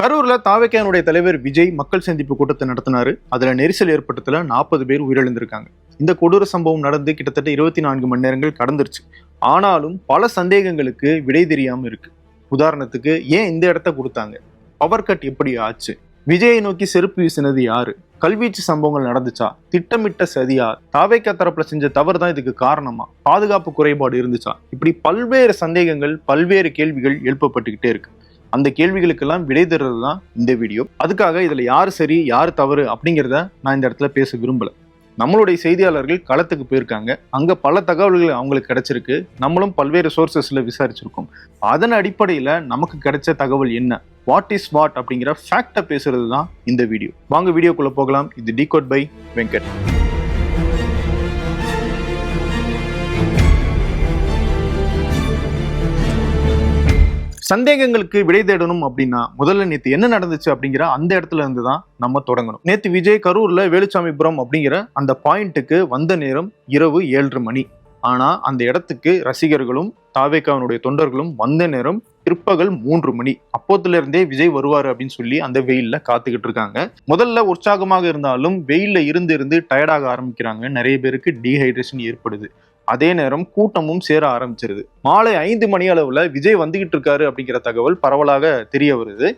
கரூர்ல தாவேக்கானுடைய தலைவர் விஜய் மக்கள் சந்திப்பு கூட்டத்தை நடத்தினாரு. அதுல நெரிசல் ஏற்பட்டதுல நாற்பது பேர் உயிரிழந்திருக்காங்க. இந்த கொடூர சம்பவம் நடந்து கிட்டத்தட்ட இருபத்தி நான்கு மணி நேரங்கள் கடந்துருச்சு. ஆனாலும் பல சந்தேகங்களுக்கு விடை தெரியாம இருக்கு. உதாரணத்துக்கு ஏன் இந்த இடத்த கொடுத்தாங்க? பவர் கட் எப்படி ஆச்சு? விஜயை நோக்கி செருப்பு வீசினது யாரு? கல்வீச்சு சம்பவங்கள் நடந்துச்சா? திட்டமிட்ட சதியா? தாவேக்கா தரப்புல செஞ்ச தவறு தான் இதுக்கு காரணமா? பாதுகாப்பு குறைபாடு இருந்துச்சா? இப்படி பல்வேறு சந்தேகங்கள் பல்வேறு கேள்விகள் எழுப்பப்பட்டுக்கிட்டே இருக்கு. அந்த கேள்விகளுக்கெல்லாம் விடை தர்றது தான் இந்த வீடியோ அதுக்காக இதில் யார் சரி யார் தவறு அப்படிங்கிறத நான் இந்த இடத்துல பேச விரும்பலை. நம்மளுடைய செய்தியாளர்கள் களத்துக்கு போயிருக்காங்க. அங்கே பல தகவல்கள் அவங்களுக்கு கிடைச்சிருக்கு. நம்மளும் பல்வேறு சோர்சஸில் விசாரிச்சிருக்கோம். அதன் அடிப்படையில் நமக்கு கிடைச்ச தகவல் என்ன? வாட் இஸ் வாட் அப்படிங்கிற ஃபேக்டை பேசுறது தான் இந்த வீடியோ வாங்க வீடியோக்குள்ளே போகலாம். இது டிகோட் பை வெங்கட் சந்தேகங்களுக்கு விடை தேடணும் அப்படின்னா முதல்ல நேற்று என்ன நடந்துச்சு அப்படிங்கிற அந்த இடத்துல இருந்து தான் நம்ம தொடங்கணும். நேற்று விஜய் கரூர்ல வேலுச்சாமிபுரம் அப்படிங்கிற அந்த பாயிண்ட்டுக்கு வந்த நேரம் இரவு ஏழரை மணி. ஆனா அந்த இடத்துக்கு ரசிகர்களும் தாவேக்காவனுடைய தொண்டர்களும் வந்த நேரம் பிற்பகல் மூன்று மணி. அப்போத்துல இருந்தே விஜய் வருவாரு அப்படின்னு சொல்லி அந்த வெயில்ல காத்துக்கிட்டு இருக்காங்க. முதல்ல உற்சாகமாக இருந்தாலும் வெயில்ல இருந்து இருந்து டயர்டாக ஆரம்பிக்கிறாங்க. நிறைய பேருக்கு டீஹைட்ரேஷன் ஏற்படுது. அதே நேரம் கூட்டமும் சேர ஆரம்பிச்சிருது. மாலை ஐந்து மணி அளவுல விஜய் வந்துகிட்டு இருக்காரு அப்படிங்கிற தகவல் பரவலாக தெரிய வருது.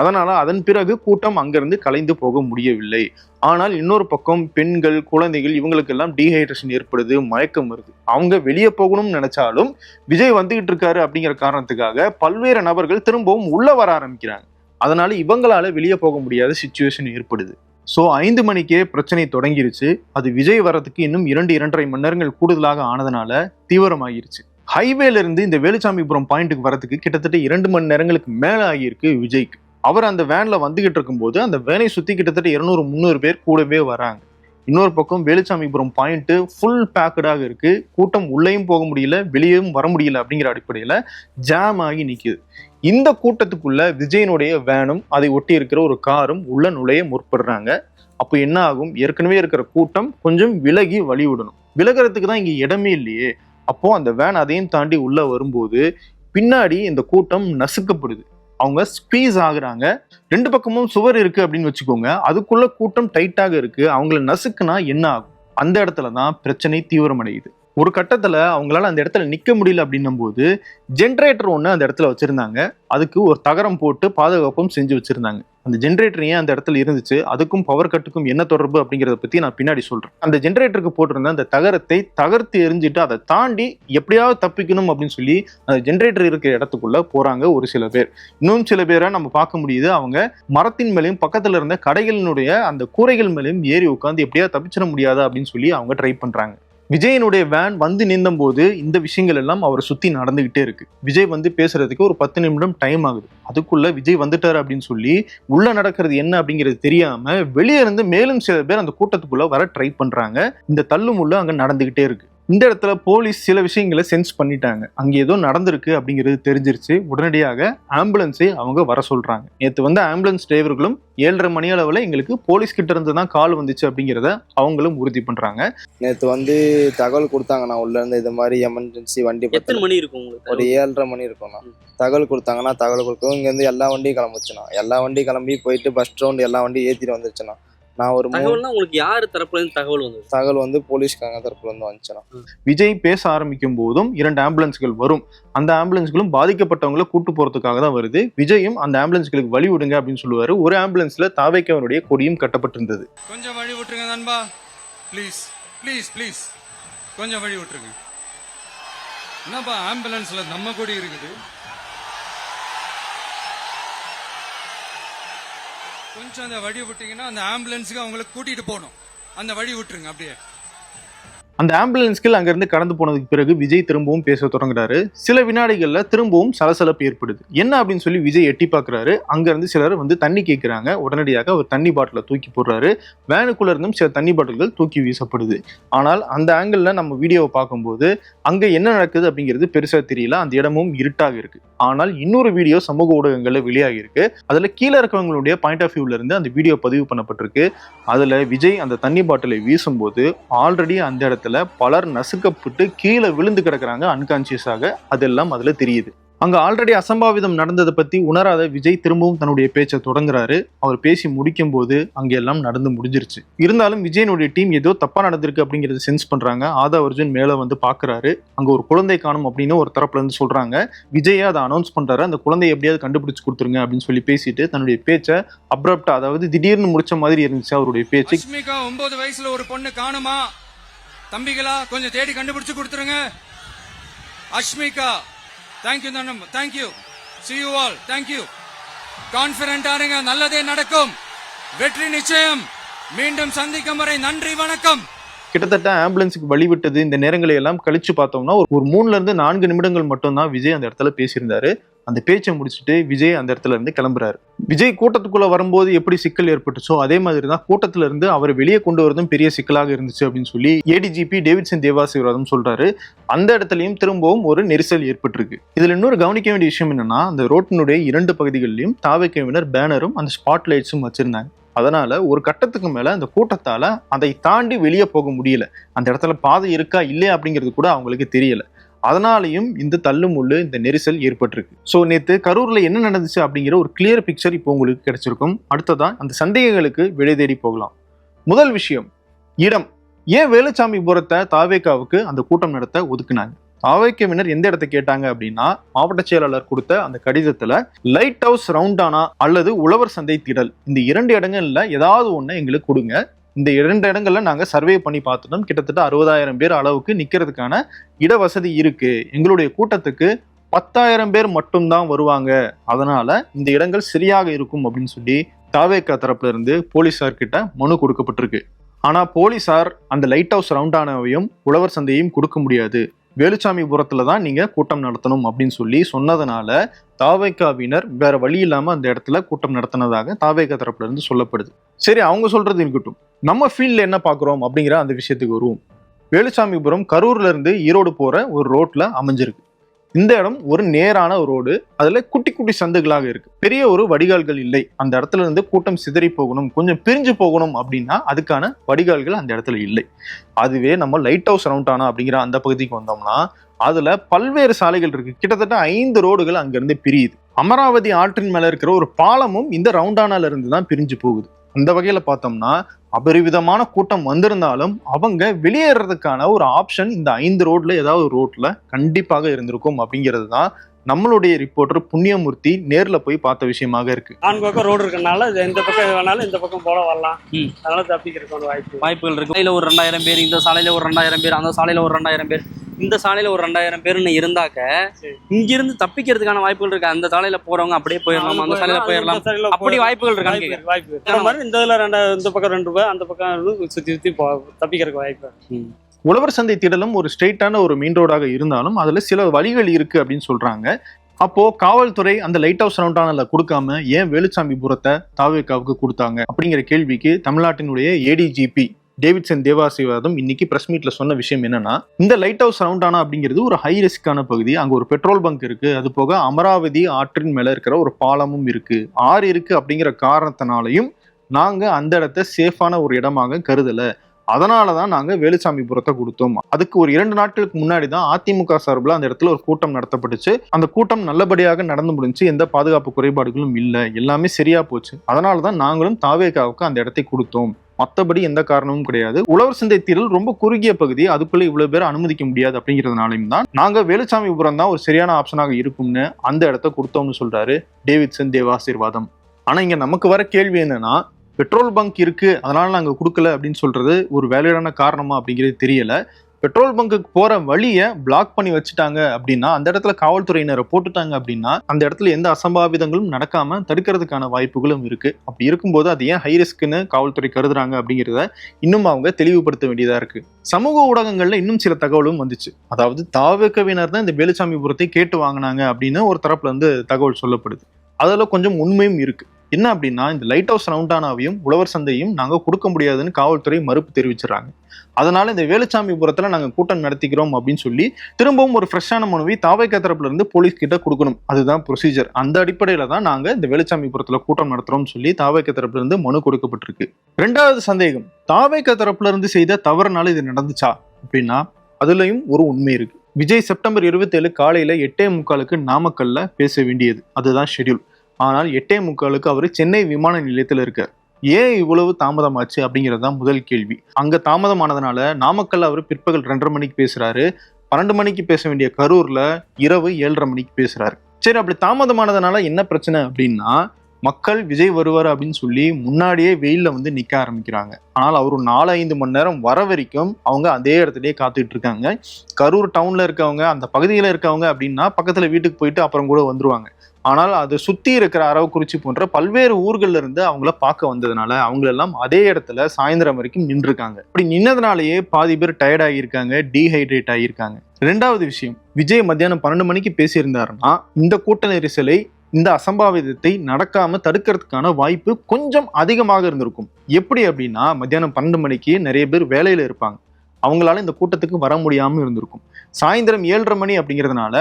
அதனால அதன் பிறகு கூட்டம் அங்கிருந்து கலைந்து போக முடியவில்லை. ஆனால் இன்னொரு பக்கம் பெண்கள் குழந்தைகள் இவங்களுக்கெல்லாம் டீஹைட்ரேஷன் ஏற்படுது மயக்கம் வருது. அவங்க வெளியே போகணும்னு நினைச்சாலும் விஜய் வந்துகிட்டு இருக்காரு அப்படிங்கிற காரணத்துக்காக பல்வேறு நபர்கள் திரும்பவும் உள்ள வர ஆரம்பிக்கிறாங்க. அதனால இவங்களால வெளியே போக முடியாத சுச்சுவேஷன் ஏற்படுது. ஸோ ஐந்து மணிக்கே பிரச்சனை தொடங்கிருச்சு. அது விஜய் வர்றதுக்கு இன்னும் இரண்டு இரண்டரை மணி நேரங்கள் கூடுதலாக ஆனதுனால தீவிரமாகிருச்சு. ஹைவேல இருந்து இந்த வேலுச்சாமிபுரம் பாயிண்ட்டுக்கு வரதுக்கு கிட்டத்தட்ட இரண்டு மணி நேரங்களுக்கு மேலே ஆகியிருக்கு விஜய்க்கு. அவர் அந்த வேனில் வந்துகிட்டு இருக்கும்போது அந்த வேனை சுற்றி கிட்டத்தட்ட இருநூறு முந்நூறு பேர் கூடவே வராங்க. இன்னொரு பக்கம் வேலுச்சாமிபுரம் பாயிண்ட் ஃபுல் பேக்கடாக இருக்கு. கூட்டம் உள்ளேயும் போக முடியல வெளியேயும் வர முடியல அப்படிங்கிற அடிப்படையில் ஜாம் ஆகி நிற்குது இந்த கூட்டத்துக்குள்ள விஜயனுடைய வேனும் அதை ஒட்டி இருக்கிற ஒரு காரும் உள்ள நுழைய முற்படுறாங்க. அப்போ என்ன ஆகும்? ஏற்கனவே இருக்கிற கூட்டம் கொஞ்சம் விலகி வழி விடணும் விலகிறதுக்கு தான் இங்கே இடமே இல்லையே. அப்போ அந்த வேன் அதையும் தாண்டி உள்ள வரும்போது பின்னாடி இந்த கூட்டம் நசுக்கப்படுது. அவங்க ஸ்பீஸ் ஆகுறாங்க. ரெண்டு பக்கமும் சுவர் இருக்கு அப்படின்னு வச்சுக்கோங்க. அதுக்குள்ள கூட்டம் டைட்டாக இருக்கு. அவங்கள நசுக்குனா என்ன ஆகும்? அந்த இடத்துல தான் பிரச்சனை தீவிரமடையுது. ஒரு கட்டத்தில் அவங்களால அந்த இடத்துல நிற்க முடியல அப்படின்னும் போது ஜென்ரேட்டர் ஒன்று அந்த இடத்துல வச்சுருந்தாங்க. அதுக்கு ஒரு தகரம் போட்டு பாதுகாப்பும் செஞ்சு வச்சுருந்தாங்க. அந்த ஜென்ரேட்டர் ஏன் அந்த இடத்துல இருந்துச்சு? அதுக்கும் பவர் கட்டுக்கும் என்ன தொடர்பு அப்படிங்கிறத பத்தி நான் பின்னாடி சொல்றேன். அந்த ஜென்ரேட்டருக்கு போட்டிருந்த அந்த தகரத்தை தகர்த்து எரிஞ்சிட்டு அதை தாண்டி எப்படியாவது தப்பிக்கணும் அப்படின்னு சொல்லி அந்த ஜென்ரேட்டர் இருக்கிற இடத்துக்குள்ள போறாங்க ஒரு சில பேர். இன்னும் சில பேரை நம்ம பார்க்க முடியுது. அவங்க மரத்தின் மேலேயும் பக்கத்துல இருந்த கடைகளினுடைய அந்த கூரைகள் மேலேயும் ஏறி உட்காந்து எப்படியாவது தப்பிச்சிட முடியாதா அப்படின்னு சொல்லி அவங்க ட்ரை பண்றாங்க. விஜயனுடைய வேன் வந்து நின்ற போது இந்த விஷயங்கள் எல்லாம் அவரை சுத்தி நடந்துகிட்டே இருக்கு. விஜய் வந்து பேசுறதுக்கு ஒரு பத்து நிமிடம் டைம் ஆகுது. அதுக்குள்ள விஜய் வந்துட்டாரு அப்படின்னு சொல்லி உள்ள நடக்கிறது என்ன அப்படிங்கிறது தெரியாம வெளியே இருந்து மேலும் சில பேர் அந்த கூட்டத்துக்குள்ள வர ட்ரை பண்றாங்க. இந்த தள்ளுமுள்ள அங்க நடந்துகிட்டே இருக்கு. இந்த இடத்துல போலீஸ் சில விஷயங்களை சென்ஸ் பண்ணிட்டாங்க. அங்க ஏதோ நடந்திருக்கு அப்படிங்கிறது தெரிஞ்சிருச்சு. உடனடியாக ஆம்புலன்ஸை அவங்க வர சொல்றாங்க. நேற்று வந்து ஆம்புலன்ஸ் டிரைவர்களும் ஏழரை மணி அளவுல எங்களுக்கு போலீஸ் கிட்ட இருந்து தான் கால் வந்துச்சு அப்படிங்கிறத அவங்களும் உறுதி பண்றாங்க. நேற்று வந்து தகவல் கொடுத்தாங்கண்ணா உள்ள இருந்து இது மாதிரி எமர்ஜென்சி வண்டி எத்தனை பத்தி மணி இருக்கும் உங்களுக்கு ஒரு ஏழரை மணி இருக்கும்ண்ணா தகவல் கொடுத்தாங்கன்னா தகவல் கொடுக்கவும் இங்கேருந்து எல்லா வண்டியும் கிளம்புச்சுண்ணா. எல்லா வண்டியும் கிளம்பி போயிட்டு பஸ் ஸ்டாண்ட் எல்லா வண்டியும் ஏற்றிட்டு வந்துருச்சுண்ணா. நான் ஒரு தகவல்னா உங்களுக்கு யாரு தரப்புல இருந்து தகவல் வந்தது? தகவல் வந்து போலீஸ்காரங்க தரப்புல இருந்து வந்துச்சுண்ணா. விஜய் பேச ஆரம்பிக்கும் போதும் இரண்டு ஆம்புலன்ஸ்கள் வரும். அந்த ஆம்புலன்ஸ்களும் பாதிக்கப்பட்டவங்களை கூட்டு போறதுக்காக தான் வருது. விஜயும் அந்த ஆம்புலன்ஸ்களுக்கு வழி விடுங்க அப்படின்னு சொல்லுவாரு. ஒரு ஆம்புலன்ஸ்ல தாவைக்கவனுடைய கொடியும் கட்டப்பட்டிருந்தது. கொஞ்சம் வழி விட்டுருங்க நண்பா. Please please please. கொஞ்சம் வழி விட்டுருங்க. என்னப்பா ஆம்புலன்ஸ்ல நம்ம கொடி இருக்குது. கொஞ்சம் அந்த வழி விட்டீங்கன்னா அந்த ஆம்புலன்ஸுக்கு அவங்கள கூட்டிட்டு போகணும். அந்த வழி விட்டுருங்க அப்படியே. அந்த ஆம்புலன்ஸ்கள் அங்கிருந்து கடந்து போனதுக்கு பிறகு விஜய் திரும்பவும் பேச தொடங்குறாரு. சில வினாடிகளில் திரும்பவும் சலசலப்பு ஏற்படுது. என்ன அப்படின்னு சொல்லி விஜய் எட்டி பார்க்குறாரு. அங்கேருந்து சிலர் வந்து தண்ணி கேட்குறாங்க. உடனடியாக அவர் தண்ணி பாட்டிலை தூக்கி போடுறாரு. வேனுக்குள்ளே இருந்தும் சில தண்ணி பாட்டில்கள் தூக்கி வீசப்படுது. ஆனால் அந்த ஆங்கிளில் நம்ம வீடியோவை பார்க்கும்போது அங்கே என்ன நடக்குது அப்படிங்கிறது பெருசாக தெரியல. அந்த இடமும் இருட்டாக இருக்கு. ஆனால் இன்னொரு வீடியோ சமூக ஊடகங்களில் வெளியாகி இருக்கு கீழே இருக்கவங்களுடைய பாயிண்ட் ஆஃப் வியூவிலேருந்து அந்த வீடியோ பதிவு பண்ணப்பட்டிருக்கு. அதில் விஜய் அந்த தண்ணி பாட்டிலை வீசும்போது ஆல்ரெடி அந்த இடத்துல பலர் நசுக்கப்பட்டு கீழே விழுந்து கிடக்குறாங்க அன்கான்சியஸாக அதெல்லாம் அதுல தெரியுது. அங்க ஆல்ரெடி அசம்பாவிதம் நடந்ததை பத்தி உணராத விஜய் திரும்பவும் தன்னுடைய பேச்சை தொடங்குறாரு. அவர் பேசி முடிக்கும் போது அங்க எல்லாம் நடந்து முடிஞ்சிருச்சு. இருந்தாலும் விஜயனுடைய டீம் ஏதோ தப்பா நடந்திருக்கு அப்படிங்கறத சென்ஸ் பண்றாங்க. ஆதா அர்ஜுன் மேல வந்து பாக்குறாரு. அங்க ஒரு குழந்தை காணும் அப்படின்னு ஒரு தரப்புல இருந்து சொல்றாங்க. விஜய் அதை அனௌன்ஸ் பண்றாரு. அந்த குழந்தையை எப்படியாவது கண்டுபிடிச்சு கொடுத்துருங்க அப்படின்னு சொல்லி பேசிட்டு தன்னுடைய பேச்சை அப்ரப்டா அதாவது திடீர்னு முடிச்ச மாதிரி இருந்துச்சு அவருடைய பேச்சு. ஒன்பது வயசுல ஒரு பொண்ணு காணுமா? தம்பிகளா கொஞ்சம் தேடி கண்டுபிடிச்சு கொடுத்துருங்க. Ashmika thank you Dhanam thank you see you all thank you கான்பிடண்டா இருங்க நல்லதே நடக்கும். வெற்றி நிச்சயம். மீண்டும் சந்திக்கும் வரை நன்றி வணக்கம். கிட்டத்தட்ட ஆம்புலன்ஸுக்கு வழி விட்டது இந்த நேரங்களை எல்லாம் கழிச்சு பார்த்தோம்னா ஒரு- ஒரு மூணுல இருந்து நான்கு நிமிடங்கள் மட்டும்தான் விஜய் அந்த இடத்துல பேசியிருந்தாரு. அந்த பேச்சை முடிச்சுட்டு விஜய் அந்த இடத்துல இருந்து கிளம்புறாரு. விஜய் கூட்டத்துக்குள்ள வரும்போது எப்படி சிக்கல் ஏற்பட்டுச்சோ அதே மாதிரி தான் கூட்டத்துல இருந்து அவரை வெளியே கொண்டு வரதும் பெரிய சிக்கலாக இருந்துச்சு அப்படின்னு சொல்லி ஏடிஜிபி டேவிட்சன் தேவாசிவராதம் சொல்றாரு. அந்த இடத்துலயும் திரும்பவும் ஒரு நெரிசல் ஏற்பட்டிருக்கு. இதுல இன்னொரு கவனிக்க வேண்டிய விஷயம் என்னன்னா அந்த ரோட்டினுடைய இரண்டு பகுதிகளிலும் தாவைக்கவினர் பேனரும் அந்த ஸ்பாட் லைட்ஸும் வச்சிருந்தாங்க. அதனால ஒரு கட்டத்துக்கு மேல அந்த கூட்டத்தால அதை தாண்டி வெளியே போக முடியல. அந்த இடத்துல பாதை இருக்கா இல்லையா அப்படிங்கிறது கூட அவங்களுக்கு தெரியல. அதனாலையும் இந்த தள்ளுமுள்ளு இந்த நெரிசல் ஏற்பட்டிருக்கு. ஸோ நேற்று கரூரில் என்ன நடந்துச்சு அப்படிங்கிற ஒரு கிளியர் பிக்சர் இப்போ உங்களுக்கு கிடைச்சிருக்கும். அடுத்ததான் அந்த சந்தேகங்களுக்கு விடை தேடி போகலாம். முதல் விஷயம் இடம். ஏன் வேலுச்சாமிபுரத்தை தாவேக்காவுக்கு அந்த கூட்டம் நடத்த ஒதுக்குனாங்க? தாவேக்கவினர் எந்த இடத்த கேட்டாங்க அப்படின்னா மாவட்ட செயலாளர் கொடுத்த அந்த கடிதத்துல லைட் ஹவுஸ் ரவுண்டானா அல்லது உழவர் சந்தை திடல். இந்த இரண்டு இடங்கள்ல ஏதாவது ஒன்று எங்களுக்கு கொடுங்க. இந்த இரண்டு இடங்கள்ல நாங்கள் சர்வே பண்ணி பார்த்துட்டோம். கிட்டத்தட்ட அறுபதாயிரம் பேர் அளவுக்கு நிற்கிறதுக்கான இட வசதி இருக்கு. எங்களுடைய கூட்டத்துக்கு பத்தாயிரம் பேர் மட்டும்தான் வருவாங்க. அதனால இந்த இடங்கள் சரியாக இருக்கும் அப்படின்னு சொல்லி தாவேக்கா தரப்புல இருந்து போலீசார் மனு கொடுக்கப்பட்டிருக்கு. ஆனா போலீஸார் அந்த லைட் ஹவுஸ் ரவுண்டானவையும் உழவர் சந்தையும் கொடுக்க முடியாது. வேலுச்சாமிபுரத்துல தான் நீங்க கூட்டம் நடத்தணும் அப்படின்னு சொல்லி சொன்னதுனால தாவேக்காவினர் வேற வழி இல்லாம அந்த இடத்துல கூட்டம் நடத்தினதாக தாவேக்கா தரப்புல இருந்து சொல்லப்படுது. சரி அவங்க சொல்றது இருக்கட்டும். நம்ம ஃபீல்டில் என்ன பார்க்குறோம் அப்படிங்கிற அந்த விஷயத்துக்கு வருவோம். வேலுச்சாமிபுரம் கரூர்லேருந்து ஈரோடு போகிற ஒரு ரோட்டில் அமைஞ்சிருக்கு. இந்த இடம் ஒரு நேரான ஒரு ரோடு அதில் குட்டி குட்டி சந்துகளாக இருக்குது பெரிய ஒரு வடிகால்கள் இல்லை. அந்த இடத்துல இருந்து கூட்டம் சிதறி போகணும் கொஞ்சம் பிரிஞ்சு போகணும் அப்படின்னா அதுக்கான வடிகால்கள் அந்த இடத்துல இல்லை. அதுவே நம்ம லைட் ஹவுஸ் ரவுண்டானா அப்படிங்கிற அந்த பகுதிக்கு வந்தோம்னா அதில் பல்வேறு சாலைகள் இருக்குது கிட்டத்தட்ட ஐந்து ரோடுகள் அங்கேருந்து பிரியுது. அமராவதி ஆற்றின் மேலே இருக்கிற ஒரு பாலமும் இந்த ரவுண்டானால இருந்து தான் பிரிஞ்சு போகுது. அந்த வகையில் பார்த்தோம்னா அபரிவிதமான கூட்டம் வந்திருந்தாலும் அவங்க வெளியேறதுக்கான ஒரு ஆப்ஷன் இந்த ஐந்து ரோட்ல ஏதாவது ஒரு ரோட்ல கண்டிப்பாக இருந்திருக்கும் அப்படிங்கிறது தான் நம்மளுடைய ரிப்போர்ட்டர் புண்ணியமூர்த்தி நேர்ல போய் பார்த்த விஷயமாக இருக்கு. நான்கு பக்கம் ரோடு இருக்கனால இந்த பக்கம் வேணாலும் இந்த பக்கம் போல வரலாம். அதனால தப்பிக்கிறதுக்கு ஒரு வாய்ப்பு. வாய்ப்புகள் இருக்கு. சாலையில ஒரு ரெண்டாயிரம் பேர் இந்த சாலையில ஒரு ரெண்டாயிரம் பேர் அந்த சாலையில ஒரு ரெண்டாயிரம் பேர். இந்த சாலையில ஒரு ரெண்டாயிரம் பேர்னு இருந்தாக்க. இங்கிருந்து தப்பிக்கிறதுக்கான வாய்ப்புகள் இருக்கு. அந்த சாலையில போறவங்க அப்படியே போயிடலாம்? அந்த சாலையில போயிடலாம். அப்படி வாய்ப்புகள் இருக்கான்னு வாய்ப்பு. இந்த மாதிரி இந்த இதுல ரெண்டா இந்த பக்கம் ரெண்டு ரூபாய் அந்த பக்கம் இருந்து சுத்தி சுத்தி தப்பிக்கிறதுக்கு வாய்ப்பு. உழவர் சந்தை திடலும் ஒரு ஸ்ட்ரெயிட்டான ஒரு மெயின் ரோடாக இருந்தாலும் அதுல சில வழிகள் இருக்கு அப்படின்னு சொல்றாங்க. அப்போ காவல்துறை அந்த லைட் ஹவுஸ் ரவுண்டானல கொடுக்காம ஏன் வேலுச்சாமிபுரத்தை தாவேக்காவுக்கு கொடுத்தாங்க? அப்படிங்கிற கேள்விக்கு தமிழ்நாட்டினுடைய ஏடிஜிபி டேவிட்சன் தேவாசிவாதம் இன்னைக்கு பிரஸ் மீட்ல சொன்ன விஷயம் என்னன்னா இந்த லைட் ஹவுஸ் ரவுண்டானா அப்படிங்கிறது ஒரு ஹை ரிஸ்கான பகுதி. அங்க ஒரு பெட்ரோல் பங்க் இருக்கு. அது போக அமராவதி ஆற்றின் மேல இருக்கிற ஒரு பாலமும் இருக்கு. ஆறு இருக்கு அப்படிங்கிற காரணத்தினாலையும் நாங்க அந்த இடத்த சேஃபான ஒரு இடமாக கருதல. அதனால தான் நாங்க வேலுசாமிபுரத்தை கொடுத்தோம். அதுக்கு ஒரு இரண்டு நாட்களுக்கு முன்னாடி தான் அதிமுக சார்பில் அந்த இடத்துல ஒரு கூட்டம் நடத்தப்பட்டுச்சு. அந்த கூட்டம் நல்லபடியாக நடந்து முடிஞ்சு எந்த பாதுகாப்பு குறைபாடுகளும் இல்லை. எல்லாமே சரியா போச்சு. அதனால தான் நாங்களும் தாவேகாவுக்கு அந்த இடத்தை கொடுத்தோம். மற்றபடி எந்த காரணமும் கிடையாது. உழவர் சந்தை தீரல் ரொம்ப குறுகிய பகுதி. அதுக்குள்ள இவ்வளவு பேர் அனுமதிக்க முடியாது அப்படிங்கிறதுனாலையும் தான். நாங்க வேலுச்சாமிபுரம் தான் ஒரு சரியான ஆப்ஷனாக இருக்கும்னு அந்த இடத்த கொடுத்தோம்னு சொல்றாரு டேவிட்சன் தேவாசீர்வாதம். ஆனா இங்க நமக்கு வர கேள்வி என்னன்னா பெட்ரோல் பங்க் இருக்கு அதனால நாங்க கொடுக்கல அப்படின்னு சொல்றது ஒரு வேலையான காரணமா அப்படிங்கிறது தெரியல. பெட்ரோல் பங்குக்கு போற வழியை பிளாக் பண்ணி வச்சுட்டாங்க அப்படின்னா அந்த இடத்துல காவல்துறையினரை போட்டுட்டாங்க அப்படின்னா அந்த இடத்துல எந்த அசம்பாவிதங்களும் நடக்காம தடுக்கிறதுக்கான வாய்ப்புகளும் இருக்கு. அப்படி இருக்கும்போது அது ஏன் ஹை ரிஸ்க்னு காவல்துறை கருதுறாங்க அப்படிங்கிறத இன்னும் அவங்க தெளிவுபடுத்த வேண்டியதா இருக்கு. சமூக ஊடகங்கள்ல இன்னும் சில தகவலும் வந்துச்சு. அதாவது தாவக்கவினர் தான் இந்த வேலுச்சாமிபுரத்தை கேட்டு வாங்கினாங்க அப்படின்னு ஒரு தரப்புல இருந்து தகவல் சொல்லப்படுது. அதில் கொஞ்சம் உண்மையும் இருக்குது என்ன அப்படின்னா இந்த லைட் ஹவுஸ் ரவுண்டானாவையும் உழவர் சந்தையும் நாங்கள் கொடுக்க முடியாதுன்னு காவல்துறை மறுப்பு தெரிவிச்சிடறாங்க. அதனால இந்த வேலுச்சாமிபுரத்துல நாங்க கூட்டம் நடத்திக்கிறோம் அப்படின்னு சொல்லி திரும்பவும் ஒரு ஃப்ரெஷ்ஷான மனுவை தாவைக்கா தரப்புல இருந்து போலீஸ் கிட்ட கொடுக்கணும். அதுதான் ப்ரொசீஜர் அந்த அடிப்படையில தான் நாங்க இந்த வேலுச்சாமிபுரத்துல கூட்டம் நடத்துறோம்னு சொல்லி தாவைக்கா தரப்புல இருந்து மனு கொடுக்கப்பட்டிருக்கு. ரெண்டாவது சந்தேகம். தாவைக்கா தரப்புல இருந்து செய்த தவறுனால இது நடந்துச்சா? அப்படின்னா அதுலயும் ஒரு உண்மை இருக்கு. விஜய் செப்டம்பர் இருபத்தேழு காலையில எட்டே முக்காலுக்கு நாமக்கல்ல பேச வேண்டியது. அதுதான் ஷெட்யூல் ஆனால் எட்டே முக்காலுக்கு அவர் சென்னை விமான நிலையத்தில் இருக்கார். ஏன் இவ்வளவு தாமதமாச்சு அப்படிங்கிறது தான் முதல் கேள்வி. அங்கே தாமதமானதுனால நாமக்கல் அவர் பிற்பகல் ரெண்டரை மணிக்கு பேசுகிறாரு பன்னெண்டு மணிக்கு பேச வேண்டிய கரூரில் இரவு ஏழரை மணிக்கு பேசுகிறாரு சரி அப்படி தாமதமானதுனால என்ன பிரச்சனை அப்படின்னா மக்கள் விஜய் வருவார் அப்படின்னு சொல்லி முன்னாடியே வெயிலில் வந்து நிற்க ஆரம்பிக்கிறாங்க. ஆனால் அவர் நாலு ஐந்து மணி நேரம் வர வரைக்கும் அவங்க அதே இடத்துலயே காத்துட்டு இருக்காங்க. கரூர் டவுனில் இருக்கவங்க அந்த பகுதியில் இருக்கவங்க அப்படின்னா பக்கத்தில் வீட்டுக்கு போயிட்டு அப்புறம் கூட வந்துருவாங்க. ஆனால் அது சுற்றி இருக்கிற அரவக்குறிச்சி போன்ற பல்வேறு ஊர்களில் இருந்து அவங்கள பார்க்க வந்ததுனால அவங்களெல்லாம் அதே இடத்துல சாயந்தரம் வரைக்கும் நின்றுருக்காங்க. அப்படி நின்னதுனாலேயே பாதி பேர் டயர்ட் ஆகியிருக்காங்க டீஹைட்ரேட் ஆகியிருக்காங்க. ரெண்டாவது விஷயம் விஜய் மத்தியானம் பன்னெண்டு மணிக்கு பேசியிருந்தாருன்னா இந்த கூட்ட நெரிசலை இந்த அசம்பாவிதத்தை நடக்காம தடுக்கிறதுக்கான வாய்ப்பு கொஞ்சம் அதிகமாக இருந்திருக்கும். எப்படி அப்படின்னா மத்தியானம் பன்னெண்டு மணிக்கு நிறைய பேர் வேலையில இருப்பாங்க. அவங்களால இந்த கூட்டத்துக்கு வர முடியாமல் இருந்திருக்கும். சாயந்தரம் ஏழரை மணி அப்படிங்கிறதுனால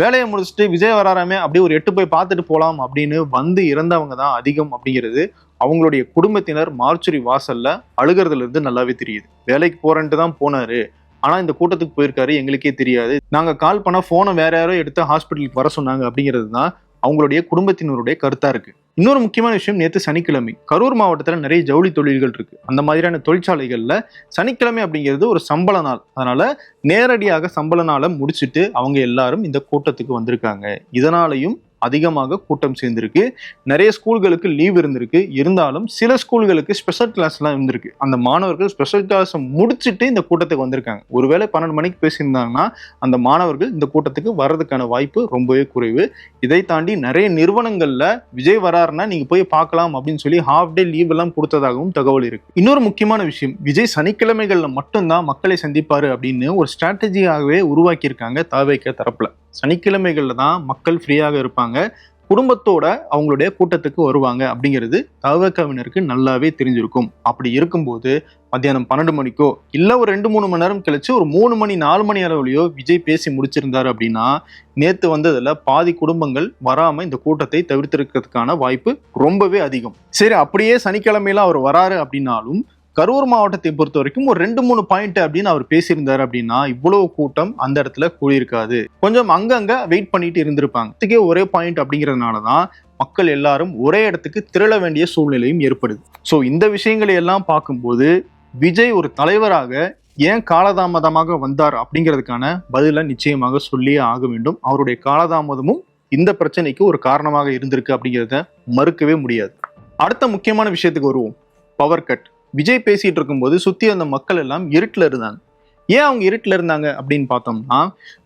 வேலையை முடிச்சுட்டு விஜய் வராராமே அப்படியே ஒரு எட்டு போய் பார்த்துட்டு போகலாம் அப்படின்னு வந்து இறந்தவங்க தான் அதிகம் அப்படிங்கிறது அவங்களுடைய குடும்பத்தினர் மார்ச்சுரி வாசல்ல அழுகிறதுல இருந்து நல்லாவே தெரியுது. வேலைக்கு போறேன்ட்டு தான் போனாரு. ஆனா இந்த கூட்டத்துக்கு போயிருக்காரு எங்களுக்கே தெரியாது. நாங்க கால் பண்ணால் போனை வேற யாரோ எடுத்து ஹாஸ்பிட்டலுக்கு வர சொன்னாங்க அப்படிங்கிறது தான் அவங்களுடைய குடும்பத்தினருடைய கருத்தா இருக்கு. இன்னொரு முக்கியமான விஷயம் நேற்று சனிக்கிழமை. கரூர் மாவட்டத்தில் நிறைய ஜவுளி தொழில்கள் இருக்கு. அந்த மாதிரியான தொழிற்சாலைகளில் சனிக்கிழமை அப்படிங்கிறது ஒரு சம்பள நாள். அதனால நேரடியாக சம்பள நாளை முடிச்சுட்டு அவங்க எல்லாரும் இந்த கூட்டத்துக்கு வந்திருக்காங்க. இதனாலையும் அதிகமாக கூட்டம் சேர்ந்திருக்கு. நிறைய ஸ்கூல்களுக்கு லீவ் இருந்திருக்கு. இருந்தாலும் சில ஸ்கூல்களுக்கு ஸ்பெஷல் கிளாஸ்லாம் இருந்திருக்கு. அந்த மாணவர்கள் ஸ்பெஷல் கிளாஸை முடிச்சுட்டு இந்த கூட்டத்துக்கு வந்திருக்காங்க. ஒருவேளை பன்னெண்டு மணிக்கு பேசியிருந்தாங்கன்னா அந்த மாணவர்கள் இந்த கூட்டத்துக்கு வர்றதுக்கான வாய்ப்பு ரொம்பவே குறைவு. இதை தாண்டி நிறைய நிறுவனங்களில் விஜய் வராருன்னா நீங்கள் போய் பார்க்கலாம் அப்படின்னு சொல்லி ஹாஃப் டே லீவ் எல்லாம் கொடுத்ததாகவும் தகவல் இருக்கு. இன்னொரு முக்கியமான விஷயம் விஜய் சனிக்கிழமைகளில் மட்டும்தான் மக்களை சந்திப்பார் அப்படின்னு ஒரு ஸ்ட்ராட்டஜியாகவே உருவாக்கியிருக்காங்க தாவேக்க தரப்பில். சனிக்கிழமைகளில் தான் மக்கள் ஃப்ரீயாக இருப்பாங்க. குடும்பத்தோட அவங்களுடைய கூட்டத்துக்கு வருவாங்க அப்படிங்கிறது தவக்கவினருக்கு நல்லாவே தெரிஞ்சிருக்கும். அப்படி இருக்கும்போது மத்தியானம் பன்னெண்டு மணிக்கோ இல்லை ஒரு ரெண்டு மூணு மணி நேரம் கழிச்சு ஒரு மூணு மணி நாலு மணி அளவுலையோ விஜய் பேசி முடிச்சிருந்தாரு அப்படின்னா நேற்று வந்ததில் பாதி குடும்பங்கள் வராமல் இந்த கூட்டத்தை தவிர்த்திருக்கிறதுக்கான வாய்ப்பு ரொம்பவே அதிகம். சரி அப்படியே சனிக்கிழமையில அவர் வராரு அப்படின்னாலும் கரூர் மாவட்டத்தை பொறுத்த வரைக்கும் ஒரு ரெண்டு மூணு பாயிண்ட் அப்படின்னு அவர் பேசியிருந்தாரு அப்படின்னா இவ்வளவு கூட்டம் அந்த இடத்துல கூடியிருக்காது. கொஞ்சம் அங்கங்க வெயிட் பண்ணிட்டு இருந்திருப்பாங்க. இதுக்கே ஒரே பாயிண்ட் அப்படிங்கிறதுனால தான் மக்கள் எல்லாரும் ஒரே இடத்துக்கு திரள வேண்டிய சூழ்நிலையும் ஏற்படுது. ஸோ இந்த விஷயங்களை எல்லாம் பார்க்கும்போது விஜய் ஒரு தலைவராக ஏன் காலதாமதமாக வந்தார் அப்படிங்கிறதுக்கான பதிலை நிச்சயமாக சொல்லியே ஆக வேண்டும். அவருடைய காலதாமதமும் இந்த பிரச்சனைக்கு ஒரு காரணமாக இருந்திருக்கு அப்படிங்கிறத மறுக்கவே முடியாது. அடுத்த முக்கியமான விஷயத்துக்கு வருவோம். பவர் கட் விஜய் பேசிட்டு இருக்கும்போது சுற்றி அந்த மக்கள் எல்லாம் இருட்டில் இருந்தாங்க. ஏன் அவங்க இருட்டில் இருந்தாங்க அப்படின்னு பார்த்தோம்னா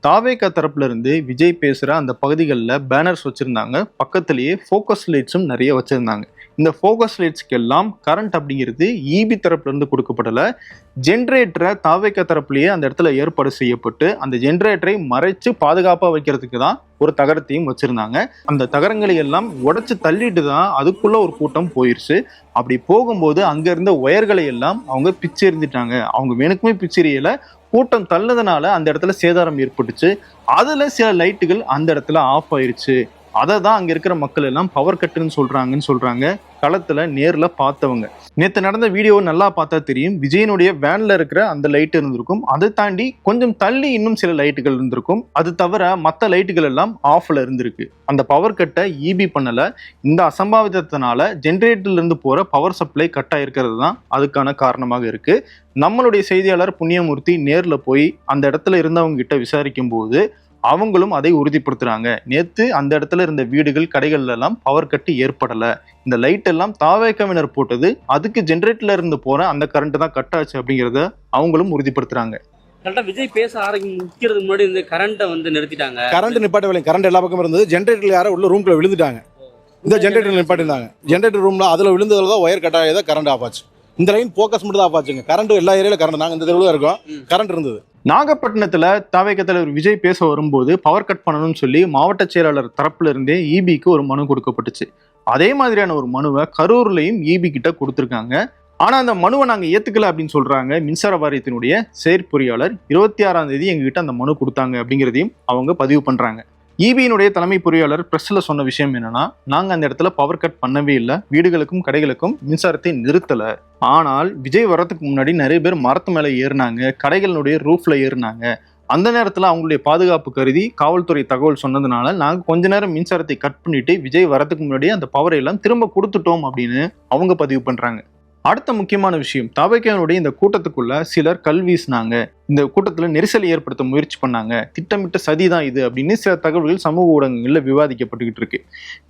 தாவேக்கா தரப்புலேருந்து விஜய் பேசுகிற அந்த பகுதிகளில் பேனர்ஸ் வச்சுருந்தாங்க. பக்கத்துலேயே ஃபோக்கஸ் லைட்ஸும் நிறைய வச்சுருந்தாங்க. இந்த ஃபோகஸ் லைட்ஸ்க்கு எல்லாம் கரண்ட் அப்படிங்கிறது இபி தரப்புலேருந்து கொடுக்கப்படலை. ஜென்ரேட்டரை தாவைக்க தரப்புலேயே அந்த இடத்துல ஏற்பாடு செய்யப்பட்டு அந்த ஜென்ரேட்டரை மறைச்சு பாதுகாப்பாக வைக்கிறதுக்கு தான் ஒரு தகரத்தையும் வச்சுருந்தாங்க. அந்த தகரங்களை எல்லாம் உடச்சி தள்ளிட்டு தான் அதுக்குள்ளே ஒரு கூட்டம் போயிடுச்சு அப்படி போகும்போது அங்கே இருந்த ஒயர்களை எல்லாம் அவங்க பிச்சு எறிஞ்சிட்டாங்க. அவங்க வேணுக்குமே பிச்சு கூட்டம் தள்ளதுனால அந்த இடத்துல சேதாரம் ஏற்பட்டுச்சு. அதில் சில லைட்டுகள் அந்த இடத்துல ஆஃப் ஆயிருச்சு. அதை தான் அங்கே இருக்கிற மக்கள் எல்லாம் பவர் கட்டுன்னு சொல்கிறாங்கன்னு சொல்கிறாங்க களத்தில் நேரில் பார்த்தவங்க. நேற்று நடந்த வீடியோ நல்லா பார்த்தா தெரியும். விஜயனுடைய வேனில் இருக்கிற அந்த லைட் இருந்திருக்கும். அதை தாண்டி கொஞ்சம் தள்ளி இன்னும் சில லைட்டுகள் இருந்திருக்கும். அது தவிர மற்ற லைட்டுகள் எல்லாம் ஆஃபில் இருந்திருக்கு. அந்த பவர் கட்டை ஈபி பண்ணலை. இந்த அசம்பாவிதத்தினால ஜென்ரேட்டர்லேருந்து போகிற பவர் சப்ளை கட் ஆகிருக்கிறது தான் அதுக்கான காரணமாக இருக்குது நம்மளுடைய செய்தியாளர் புண்ணியமூர்த்தி நேரில் போய் அந்த இடத்துல இருந்தவங்க கிட்ட விசாரிக்கும் போது அவங்களும் அதை உறுதிப்படுத்துறாங்க. நேத்து அந்த இடத்துல இருந்த வீடுகள் கடைகள்ல எல்லாம் பவர் கட்டு ஏற்படல. இந்த லைட் எல்லாம் தாவேக்கவினர் போட்டது அதுக்கு ஜென்ரேட்டர்ல இருந்து போற அந்த கரண்ட் தான் கட் ஆச்சு அப்படிங்கறத அவங்களும் உறுதிப்படுத்துறாங்க. கரெக்டாக விஜய் பேச ஆரம்பிக்கிறதுக்கு முன்னாடி இந்த கரண்ட்டை வந்து நிறுத்திட்டாங்க. கரண்ட் நிப்பாட்ட கரண்ட் எல்லா பக்கமும் இருந்தது. ஜென்ரேட்டர்ல யாரோ உள்ள ரூம்குள்ள விழுந்துட்டாங்க. இந்த ஜென்ரேட்டர் நிப்பாட்டிருந்தாங்க. ஜென்ரேட்டர் ரூம்ல அதுல விழுந்ததுல தான் ஒயர் கட் ஆகி கரண்ட் ஆஃப் ஆச்சு. இந்த லைன் ஃபோக்கஸ் மட்டும் தான் ஆஃப் ஆச்சுங்க. கரண்ட் எல்லா ஏரியால கரண்ட் நாங்க இந்த தெருவில் இருக்கோம். கரண்ட் இருந்தது. நாகப்பட்டினத்தில் தாவேக்க தலைவர் விஜய் பேச வரும்போது பவர் கட் பண்ணணும்னு சொல்லி மாவட்ட செயலாளர் தரப்புல இருந்தே இபிக்கு ஒரு மனு கொடுக்கப்பட்டுச்சு. அதே மாதிரியான ஒரு மனுவை கரூர்லையும் இபி கிட்ட கொடுத்துருக்காங்க. ஆனால் அந்த மனுவை நாங்கள் ஏற்றுக்கல அப்படின்னு சொல்கிறாங்க மின்சார வாரியத்தினுடைய செயற்பொறியாளர். இருபத்தி ஆறாம் தேதி எங்ககிட்ட அந்த மனு கொடுத்தாங்க அப்படிங்கிறதையும் அவங்க பதிவு பண்ணுறாங்க ஈபியினுடைய தலைமை பொறியாளர் பிரஸ்ல சொன்ன விஷயம் என்னன்னா நாங்க அந்த இடத்துல பவர் கட் பண்ணவே இல்லை. வீடுகளுக்கும் கடைகளுக்கும் மின்சாரத்தை நிறுத்தல. ஆனால் விஜய் வரத்துக்கு முன்னாடி நிறைய பேர் மரத்து மேலே ஏறினாங்க கடைகளினுடைய ரூஃப்ல ஏறினாங்க. அந்த நேரத்தில் அவங்களுடைய பாதுகாப்பு கருதி காவல்துறை தகவல் சொன்னதுனால நாங்கள் கொஞ்ச நேரம் மின்சாரத்தை கட் பண்ணிட்டு விஜய் வரதுக்கு முன்னாடி அந்த பவரை எல்லாம் திரும்ப கொடுத்துட்டோம் அப்படின்னு அவங்க பதிவு பண்ணுறாங்க அடுத்த முக்கியமான விஷயம் தவைக்கனுடைய இந்த கூட்டத்துக்குள்ள சிலர் கல் வீசினாங்க. இந்த கூட்டத்தில் நெரிசலை ஏற்படுத்த முயற்சி பண்ணாங்க. திட்டமிட்ட சதி தான் இது அப்படின்னு சில தகவல்கள் சமூக ஊடகங்களில் விவாதிக்கப்பட்டுக்கிட்டு இருக்கு.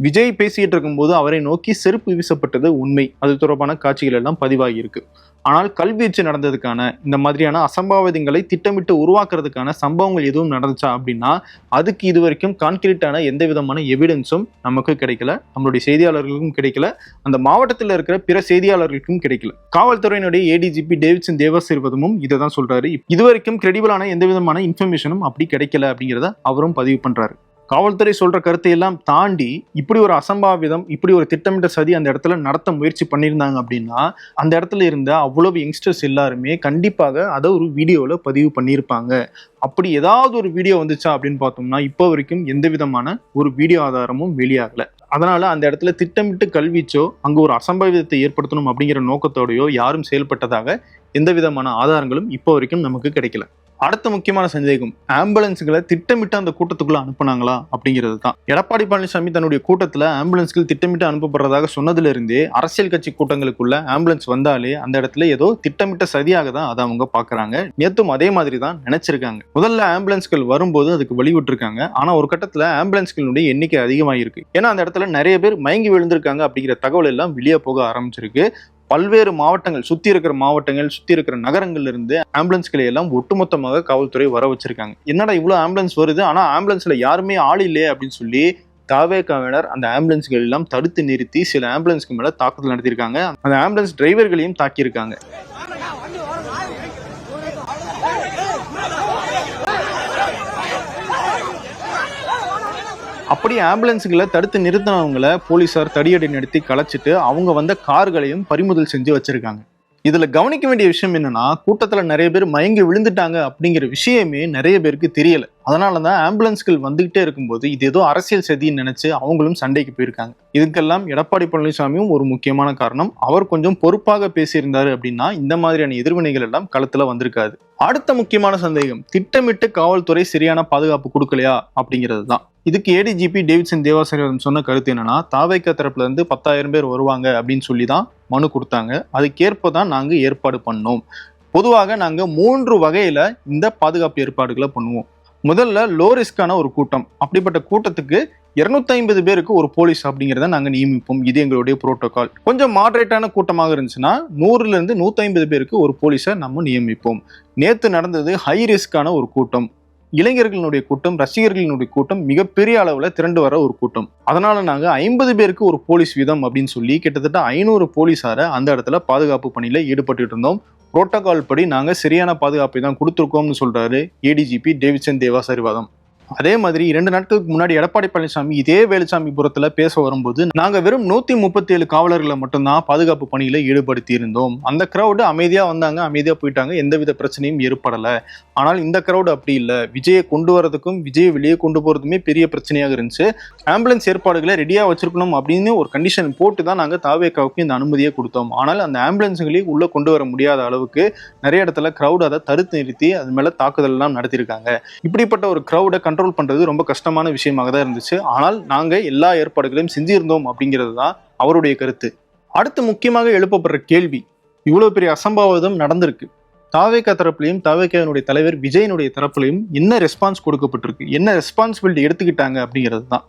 விஜய் பேசிக்கிட்டு இருக்கும்போது அவரை நோக்கி செருப்பு வீசப்பட்டது உண்மை. அது தொடர்பான காட்சிகள் எல்லாம் பதிவாகி இருக்கு. ஆனால் கல்வீச்சு நடந்ததுக்கான இந்த மாதிரியான அசம்பாவிதங்களை திட்டமிட்டு உருவாக்குறதுக்கான சம்பவங்கள் எதுவும் நடந்துச்சா அப்படின்னா அதுக்கு இது வரைக்கும் கான்கிரீட்டான எந்த விதமான எவிடன்ஸும் நமக்கு கிடைக்கல. நம்மளுடைய செய்தியாளர்களுக்கும் கிடைக்கல. அந்த மாவட்டத்தில் இருக்கிற பிற செய்தியாளர்களுக்கும் கிடைக்கல. காவல்துறையினுடைய ஏடிஜிபி டேவிட்சன் தேவசிர்வதமும் இதை தான் சொல்றாரு. இது வரைக்கும் கிரெடிபிளான எந்த விதமான இன்ஃபர்மேஷனும் அப்படி கிடைக்கல அப்படிங்கிறத அவரும் பதிவு பண்ணுறாரு காவல்துறை சொல்ற கருத்தை எல்லாம் தாண்டி இப்படி ஒரு அசம்பாவிதம் இப்படி ஒரு திட்டமிட்ட சதி அந்த இடத்துல நடத்த முயற்சி பண்ணியிருந்தாங்க அப்படின்னா அந்த இடத்துல இருந்த அவ்வளவு யங்ஸ்டர்ஸ் எல்லாருமே கண்டிப்பாக அதை ஒரு வீடியோவில் பதிவு பண்ணியிருப்பாங்க. அப்படி ஏதாவது ஒரு வீடியோ வந்துச்சா அப்படின்னு பார்த்தோம்னா இப்போ வரைக்கும் எந்த விதமான ஒரு வீடியோ ஆதாரமும் வெளியாகலை. அதனால் அந்த இடத்துல திட்டமிட்டு கல்விச்சோ அங்கே ஒரு அசம்பாவிதத்தை ஏற்படுத்தணும் அப்படிங்கிற நோக்கத்தோடையோ யாரும் செயல்பட்டதாக எந்த விதமான ஆதாரங்களும் இப்போ வரைக்கும் நமக்கு கிடைக்கல. அடுத்த முக்கியமான சந்தேகம் ஆம்புலன்ஸ்களை திட்டமிட்டு அந்த கூட்டத்துக்குள்ள அனுப்புனாங்களா? அப்படிங்கிறது தான். எடப்பாடி பழனிசாமி தன்னுடைய கூட்டத்தில் ஆம்புலன்ஸ்கள் திட்டமிட்டு அனுப்பப்படுறதாக சொன்னதிலிருந்தே அரசியல் கட்சி கூட்டங்களுக்குள்ள ஆம்புலன்ஸ் வந்தாலே அந்த இடத்துல ஏதோ திட்டமிட்ட சதியாக தான் அதை அவங்க பார்க்குறாங்க. நேத்தும் அதே மாதிரி தான் நினைச்சிருக்காங்க. முதல்ல ஆம்புலன்ஸ்கள் வரும்போது அதுக்கு வழிவிட்டிருக்காங்க ஆனால் ஒரு கட்டத்தில் ஆம்புலன்ஸ்களுடைய எண்ணிக்கை அதிகமாகிருக்கு ஏன்னா அந்த இடத்துல நிறைய பேர் மயங்கி விழுந்திருக்காங்க அப்படிங்கிற தகவல் எல்லாம் வெளியே போக ஆரம்பிச்சிருக்கு. பல்வேறு மாவட்டங்கள் சுற்றி இருக்கிற மாவட்டங்கள் சுற்றி இருக்கிற நகரங்கள்ல இருந்து ஆம்புலன்ஸ்களை எல்லாம் ஒட்டுமொத்தமாக காவல்துறை வர வச்சிருக்காங்க. என்னடா இவ்வளோ ஆம்புலன்ஸ் வருது? ஆனால் ஆம்புலன்ஸ்ல யாருமே ஆள் இல்லையே அப்படின்னு சொல்லி தாவேக்காவினர் அந்த ஆம்புலன்ஸ்கள் எல்லாம் தடுத்து நிறுத்தி சில ஆம்புலன்ஸ்க்கு மேலே தாக்குதல் நடத்தியிருக்காங்க. அந்த ஆம்புலன்ஸ் டிரைவர்களையும் தாக்கியிருக்காங்க. அப்படி ஆம்புலன்ஸுகளை தடுத்து நிறுத்தினவங்களை போலீசார் தடியடி நடத்தி கலைச்சிட்டு அவங்க வந்த கார்களையும் பறிமுதல் செஞ்சு வச்சிருக்காங்க. இதுல கவனிக்க வேண்டிய விஷயம் என்னன்னா கூட்டத்துல நிறைய பேர் மயங்கி விழுந்துட்டாங்க அப்படிங்கிற விஷயமே நிறைய பேருக்கு தெரியல. அதனாலதான் ஆம்புலன்ஸ்கள் வந்துகிட்டே இருக்கும்போது இது ஏதோ அரசியல் சதின்னு நினைச்சு அவங்களும் சண்டைக்கு போயிருக்காங்க. இதுக்கெல்லாம் எடப்பாடி பழனிசாமியும் ஒரு முக்கியமான காரணம். அவர் கொஞ்சம் பொறுப்பாக பேசியிருந்தாரு அப்படின்னா இந்த மாதிரியான எதிர்வினைகள் எல்லாம் களத்துல வந்திருக்காது. அடுத்த முக்கியமான சந்தேகம் திட்டமிட்டு காவல்துறை சரியான பாதுகாப்பு கொடுக்கலையா அப்படிங்கிறது தான் இதுக்கு ஏடிஜிபி டேவிட்சன் தேவாசிரியர் சொன்ன கருத்து என்னன்னா தாவைக்கா தரப்புல இருந்து பத்தாயிரம் பேர் வருவாங்க அப்படின்னு சொல்லி தான் மனு கொடுத்தாங்க. அதுக்கேற்ப தான் நாங்க ஏற்பாடு பண்ணோம். பொதுவாக நாங்க மூன்று வகையில இந்த பாதுகாப்பு ஏற்பாடுகளை பண்ணுவோம். முதல்ல லோ ரிஸ்கான ஒரு கூட்டம். அப்படிப்பட்ட கூட்டத்துக்கு 250 ஐம்பது பேருக்கு ஒரு போலீஸ் அப்படிங்கிறத நாங்கள் நியமிப்போம். இது எங்களுடைய புரோட்டோகால் கொஞ்சம் மாடரேட்டான கூட்டமாக இருந்துச்சுன்னா நூறுல இருந்து 150 பேருக்கு ஒரு போலீஸை நம்ம நியமிப்போம். நேற்று நடந்தது ஹை ரிஸ்கான ஒரு கூட்டம். இளைஞர்களினுடைய கூட்டம் ரசிகர்களினுடைய கூட்டம் மிகப்பெரிய அளவில் திரண்டு வர ஒரு கூட்டம். அதனால நாங்கள் ஐம்பது பேருக்கு ஒரு போலீஸ் வீதம் அப்படின்னு சொல்லி கிட்டத்தட்ட ஐநூறு போலீஸாரை அந்த இடத்துல பாதுகாப்பு பணியில் ஈடுபட்டு இருந்தோம். புரோட்டோகால் படி நாங்கள் சரியான பாதுகாப்பை தான் கொடுத்துருக்கோம்னு சொல்றாரு ஏடிஜிபி டேவிட்சன் தேவாசரிவாதம் அதே மாதிரி இரண்டு நாட்களுக்கு முன்னாடி எடப்பாடி பழனிசாமி இதே வேலுச்சாமிபுரத்துல பேச வரும்போது நாங்க வெறும் நூத்தி முப்பத்தி ஏழு காவலர்களை மட்டும்தான் பாதுகாப்பு பணியில ஈடுபடுத்தி இருந்தோம் அந்த கிரௌடு அமைதியா வந்தாங்க அமைதியா போயிட்டாங்க எந்தவித பிரச்சனையும் ஏற்படல. ஆனால் இந்த கிரௌடு அப்படி இல்லை. விஜயை கொண்டு வரதுக்கும் விஜயை வெளியே கொண்டு போறதுமே பெரிய பிரச்சனையாக இருந்துச்சு. ஆம்புலன்ஸ் ஏற்பாடுகளை ரெடியா வச்சிருக்கணும் அப்படின்னு ஒரு கண்டிஷன் போட்டு தான் நாங்க தாவேக்காவுக்கு இந்த அனுமதியை கொடுத்தோம். ஆனால் அந்த ஆம்புலன்ஸுகளை உள்ள கொண்டு வர முடியாத அளவுக்கு நிறைய இடத்துல கிரௌட் அதை தடுத்து நிறுத்தி அது மேல தாக்குதல் எல்லாம் நடத்தியிருக்காங்க. இப்படிப்பட்ட ஒரு கிரௌடை கண்ட்ரோல் கண்ட்ரோல் பண்ணுறது ரொம்ப கஷ்டமான விஷயமாக தான் இருந்துச்சு. ஆனால் நாங்கள் எல்லா ஏற்பாடுகளையும் செஞ்சிருந்தோம் அப்படிங்கிறது தான் அவருடைய கருத்து. அடுத்து முக்கியமாக எழுப்பப்படுற கேள்வி இவ்வளோ பெரிய அசம்பாவிதம் நடந்திருக்கு. தாவேக்கா தரப்புலையும் தாவேக்காவினுடைய தலைவர் விஜயனுடைய தரப்புலையும் என்ன ரெஸ்பான்ஸ் கொடுக்கப்பட்டிருக்கு? என்ன ரெஸ்பான்சிபிலிட்டி எடுத்துக்கிட்டாங்க அப்படிங்கிறது தான்.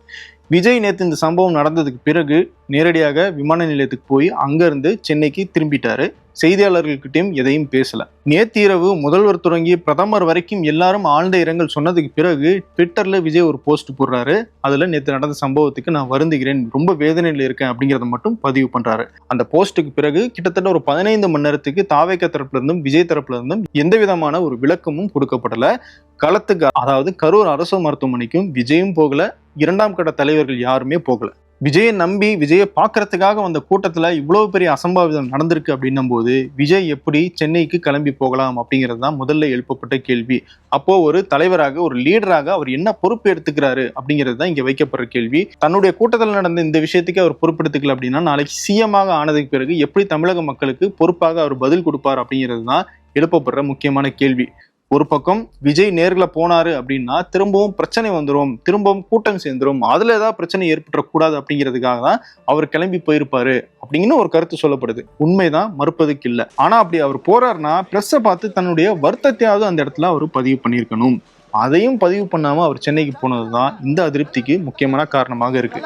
விஜய் நேற்று இந்த சம்பவம் நடந்ததுக்கு பிறகு நேரடியாக விமான நிலையத்துக்கு போய் அங்கேருந்து சென்னைக்கு திரும்பிட்டாரு. செய்தியாளர்கள்கிட்டயும் எதையும் பேசல. நேத்து இரவு முதல்வர் தொடங்கி பிரதமர் வரைக்கும் எல்லாரும் ஆழ்ந்த இரங்கல் சொன்னதுக்கு பிறகு ட்விட்டர்ல விஜய் ஒரு போஸ்ட் போடுறாரு. அதுல நேத்து நடந்த சம்பவத்துக்கு நான் வருந்துகிறேன். ரொம்ப வேதனையில் இருக்கேன் அப்படிங்கறத மட்டும் பதிவு பண்றாரு. அந்த போஸ்ட்டுக்கு பிறகு கிட்டத்தட்ட ஒரு பதினைந்து மணி நேரத்துக்கு தாவேக்க தரப்புல இருந்தும் விஜய் தரப்புல இருந்தும் எந்த விதமான ஒரு விளக்கமும் கொடுக்கப்படல. களத்துக்கு அதாவது கரூர் அரசு மருத்துவமனைக்கும் விஜயும் போகல. இரண்டாம் கட்ட தலைவர்கள் யாருமே போகல. விஜயை நம்பி விஜயை பார்க்கறதுக்காக வந்த கூட்டத்தில் இவ்வளோ பெரிய அசம்பாவிதம் நடந்திருக்கு அப்படின்னும் போது விஜய் எப்படி சென்னைக்கு கிளம்பி போகலாம் அப்படிங்கிறது தான் முதல்ல எழுப்பப்பட்ட கேள்வி. அப்போது ஒரு தலைவராக ஒரு லீடராக அவர் என்ன பொறுப்பு எடுத்துக்கிறாரு அப்படிங்கிறது தான் இங்கே வைக்கப்படுற கேள்வி. தன்னுடைய கூட்டத்தில் நடந்த இந்த விஷயத்துக்கு அவர் பொறுப்பெடுத்துக்கல அப்படின்னா நாளைக்கு சிஎமாக ஆனதுக்கு பிறகு எப்படி தமிழக மக்களுக்கு பொறுப்பாக அவர் பதில் கொடுப்பார் அப்படிங்கிறது தான் எழுப்பப்படுற முக்கியமான கேள்வி. ஒரு பக்கம் விஜய் நேரில் போனாரு அப்படின்னா திரும்பவும் பிரச்சனை வந்துடும் திரும்பவும் கூட்டம் சேர்ந்துரும் அதில் ஏதாவது பிரச்சனை ஏற்பட்டுறக்கூடாது அப்படிங்கிறதுக்காக தான் அவர் கிளம்பி போயிருப்பாரு அப்படின்னு ஒரு கருத்து சொல்லப்படுது உண்மைதான் மறுப்பதுக்கு இல்லை ஆனால் அப்படி அவர் போறாருன்னா பிரஸ்ஸை பார்த்து தன்னுடைய வருத்தத்தையாவது அந்த இடத்துல அவர் பதிவு பண்ணியிருக்கணும் அதையும் பதிவு பண்ணாமல் அவர் சென்னைக்கு போனதுதான் இந்த அதிருப்திக்கு முக்கியமான காரணமாக இருக்கு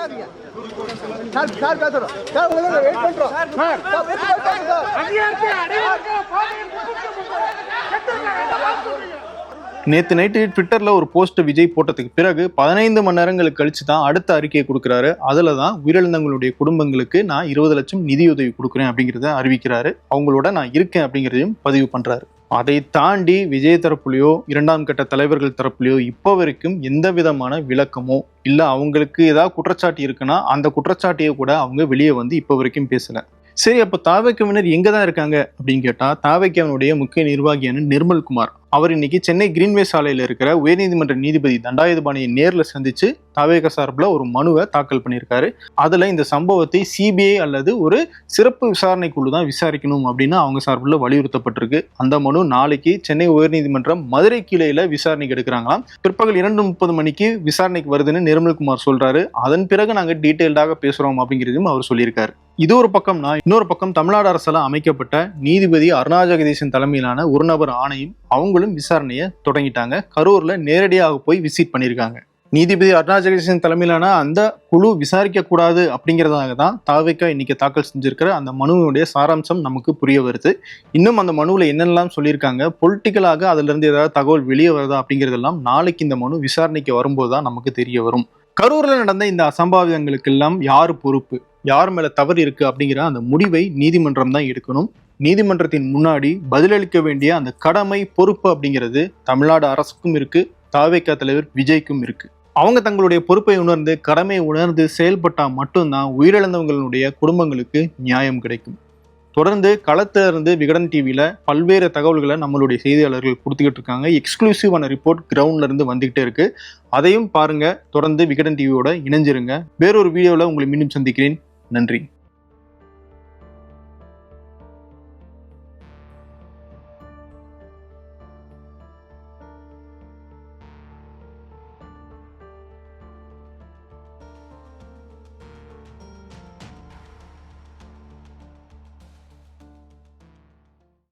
நேற்று நைட்டு ட்விட்டரில் ஒரு போஸ்ட் விஜய் போட்டதுக்கு பிறகு பதினைந்து மணி நேரங்களுக்கு கழிச்சு தான் அடுத்த அறிக்கையை கொடுக்குறாரு. அதில் தான் உயிரிழந்தவங்களுடைய குடும்பங்களுக்கு நான் இருபது லட்சம் நிதியுதவி கொடுக்குறேன் அப்படிங்கிறத அறிவிக்கிறாரு. அவங்களோட நான் இருக்கேன் அப்படிங்கிறதையும் பதிவு பண்ணுறாரு அதை தாண்டி விஜய் தரப்புலையோ இரண்டாம் கட்ட தலைவர்கள் தரப்புலையோ இப்போ வரைக்கும் எந்த விதமான விளக்கமோ இல்லை அவங்களுக்கு ஏதாவது குற்றச்சாட்டு இருக்குன்னா அந்த குற்றச்சாட்டையை கூட அவங்க வெளியே வந்து இப்போ வரைக்கும் பேசலை. சரி அப்போ தாவைக்கவினர் எங்கே தான் இருக்காங்க அப்படின்னு கேட்டால் தாவைக்கவனுடைய முக்கிய நிர்வாகியான நிர்மல் குமார் அவர் இன்னைக்கு சென்னை கிரீன்வே சாலையில் இருக்கிற உயர்நீதிமன்ற நீதிபதி தண்டாயுதபாணியை நேரில் சந்திச்சு தவேக சார்பில் ஒரு மனுவை தாக்கல் பண்ணியிருக்காரு. அதில் இந்த சம்பவத்தை சிபிஐ அல்லது ஒரு சிறப்பு விசாரணை குழு தான் விசாரிக்கணும் அப்படின்னு அவங்க சார்பில் வலியுறுத்தப்பட்டிருக்கு. அந்த மனு நாளைக்கு சென்னை உயர்நீதிமன்றம் மதுரை கிளையில் விசாரணைக்கு எடுக்கிறாங்களாம். பிற்பகல் இரண்டு முப்பது மணிக்கு விசாரணைக்கு வருதுன்னு நிர்மல்குமார் சொல்றாரு. அதன் பிறகு நாங்கள் டீட்டெயில்டாக பேசுகிறோம் அப்படிங்கிறதையும் அவர் சொல்லியிருக்காரு. இது ஒரு பக்கம்னா இன்னொரு பக்கம் தமிழ்நாடு அரசால் அமைக்கப்பட்ட நீதிபதி அருணா தலைமையிலான ஒரு நபர் ஆணையம் அவங்களும் விசாரணையை தொடங்கிட்டாங்க. கரூரில் நேரடியாக போய் விசிட் பண்ணியிருக்காங்க நீதிபதி அருணா ஜெகதீசன் தலைமையிலான அந்த குழு விசாரிக்கக்கூடாது அப்படிங்கிறதாக தான் தாவிக்கா இன்னைக்கு தாக்கல் செஞ்சிருக்கிற அந்த மனுவினுடைய சாராம்சம் நமக்கு புரிய வருது. இன்னும் அந்த மனுவில் என்னெல்லாம் சொல்லியிருக்காங்க பொலிட்டிக்கலாக அதுலேருந்து ஏதாவது தகவல் வெளியே வருதா அப்படிங்கிறதெல்லாம் நாளைக்கு இந்த மனு விசாரணைக்கு வரும்போது தான் நமக்கு தெரிய வரும். கரூரில் நடந்த இந்த அசம்பாவிதங்களுக்கெல்லாம் யார் பொறுப்பு யார் மேலே தவறு இருக்குது அப்படிங்கிற அந்த முடிவை நீதிமன்றம் தான் எடுக்கணும். நீதிமன்றத்தின் முன்னாடி பதிலளிக்க வேண்டிய அந்த கடமை பொறுப்பு அப்படிங்கிறது தமிழ்நாடு அரசுக்கும் இருக்கு தாவேக்கா தலைவர் விஜய்க்கும் இருக்கு. அவங்க தங்களுடைய பொறுப்பை உணர்ந்து கடமையை உணர்ந்து செயல்பட்டா மட்டும்தான் உயிரிழந்தவங்களுடைய குடும்பங்களுக்கு நியாயம் கிடைக்கும். தொடர்ந்து களத்துல இருந்து விகடன் டிவியில பல்வேறு தகவல்களை நம்மளுடைய செய்தியாளர்கள் கொடுத்துக்கிட்டு இருக்காங்க. எக்ஸ்க்ளூசிவான ரிப்போர்ட் கிரவுண்ட்ல இருந்து வந்துகிட்டே இருக்கு. அதையும் பாருங்க. தொடர்ந்து விகடன் டிவியோட இணைஞ்சிருங்க. வேறொரு வீடியோவில் உங்களை மீண்டும் சந்திக்கிறேன். நன்றி.